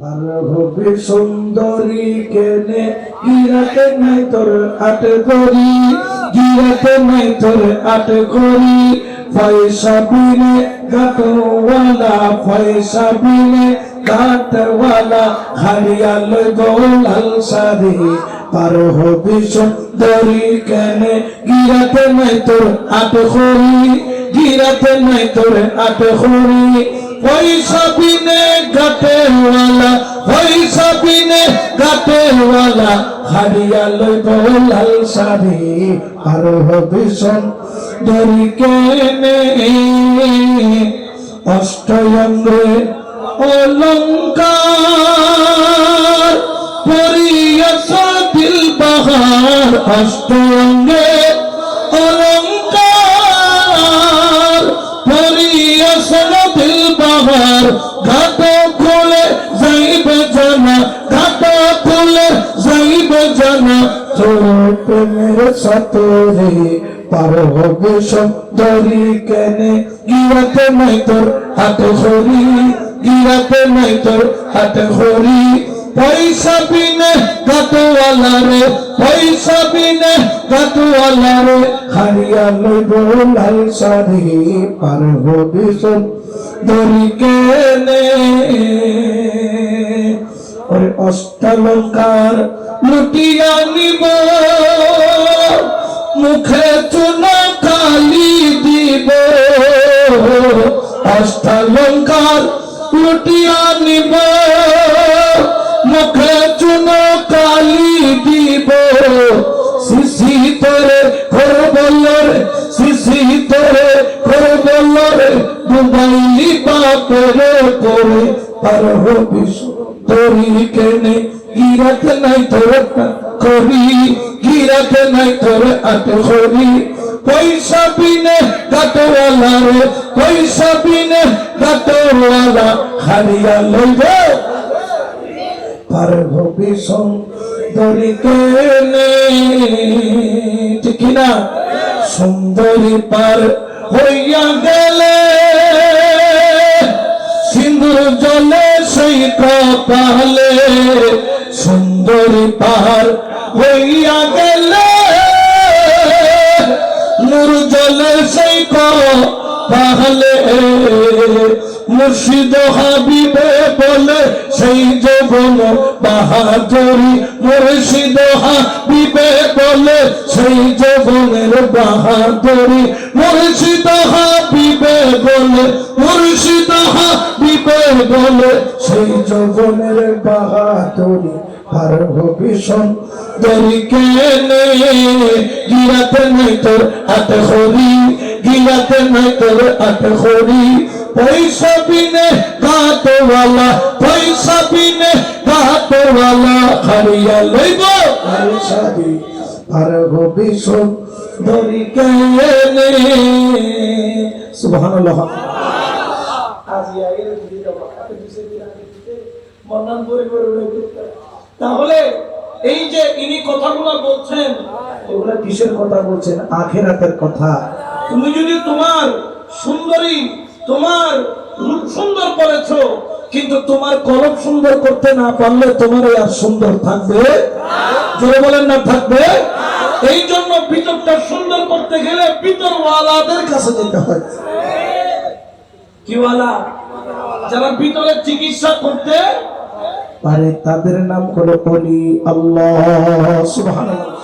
আর হবে সুন্দরী কেনে গিরাতে নাই তোর আট করি গিরাতে নাই তোর আট করি। পয়সা বিনে গাটওয়ালা, পয়সা বিনে গাটওয়ালা, হারিয়া লই গোলাল সারি হবে সুন্দরী কেনে গিরাতে নাই তোর আট করি গিরাতে নাই তোর আট করি। পয়সা বিনে গাটেওয়ালা পয়সা বিনে গাটেওয়ালা, হারিয়া লইব লাল শাড়ি, আর হবে সুন্দরী কেনে অষ্টয়ঙ্গে অলঙ্কার, পরিয়াস দিল বাহার অষ্টয়ঙ্গে ঘাট খুলে যাইবে জানা, ঘাট খুলে যাইবে জানা। প্রেমের সাতরে পার হবে সুন্দরী কেনে গিরাতে হাতে হরি গিরাতে নাই তোর হাতে খড়ি। পয়সা বিনে গাতওয়ালা রে পয়সা বিনে গাতওয়ালা রে হারিয়া লইব লাল শাড়ি পার হবে সুন্দরী কেনে ওরে অষ্টালঙ্কার লুটিয়া নিব, মুখে চুন কালি দিব। অষ্টালঙ্কার লুটিয়া নিব। মুখে চুন কালি দিব। শিশি তোরে ঘর বলরে শিশি তোরে ঘর বলরে ডুবাইলি বাপরে করে পার হবি তোরি কেনে। গিরাত নাই তোর করি গিরাত নাই তোর আট করি পয়সা বিনে গাতওয়ালা রে পয়সা বিনে গাতওয়ালা হারিয়া লইব। পার হবি সুন্দরী ঠিক না? সুন্দরী পার হইয়া গেলে সিন্দুর জলে সেই কপালে সুন্দরী পার হইয়া গেলে নূর জলে সেই কপালে মুর্শিদ হাবিবে বলে, সেই যৌবন বাহাদুরি, মুর্শিদ হাবিবে বলে, সেই যৌবনের বাহাদুরি, মুর্শিদ হাবিবে বলে, মুর্শিদ হাবিবে বলে, সেই যৌবনের বাহাদুরি আর ভীষণ দরি কেনে। গিরাতে নাই তোর হাতে খড়ি, গিরাতে নাই তোর হাতে খড়ি। পয়সা গাতওয়ালা পয়সা বিনে গাতওয়ালা হারিয়া লইব। পয়সা দি আর ভীষণ দরি কেনে সুবহানাল্লাহ। তাহলে এই যে ইনি কথাগুলো বলছেন এগুলা কিসের কথা বলছেন? আখেরাতের কথা। তুমি যদি তোমার সুন্দরী তোমার রূপ সুন্দর করেছ কিন্তু তোমার কলম সুন্দর করতে না পারলে তোমার আর সুন্দর থাকবে? জোরে বলেন না, থাকবে? এই জন্য ভিতরটা সুন্দর করতে গেলে ভিতর ওয়ালাদের কাছে যেতে হয়। কি ওয়ালা? যারা ভিতরে চিকিৎসা করতে পারে, তাদের নাম হলো অলি আল্লাহ, সুবহানাল্লাহ।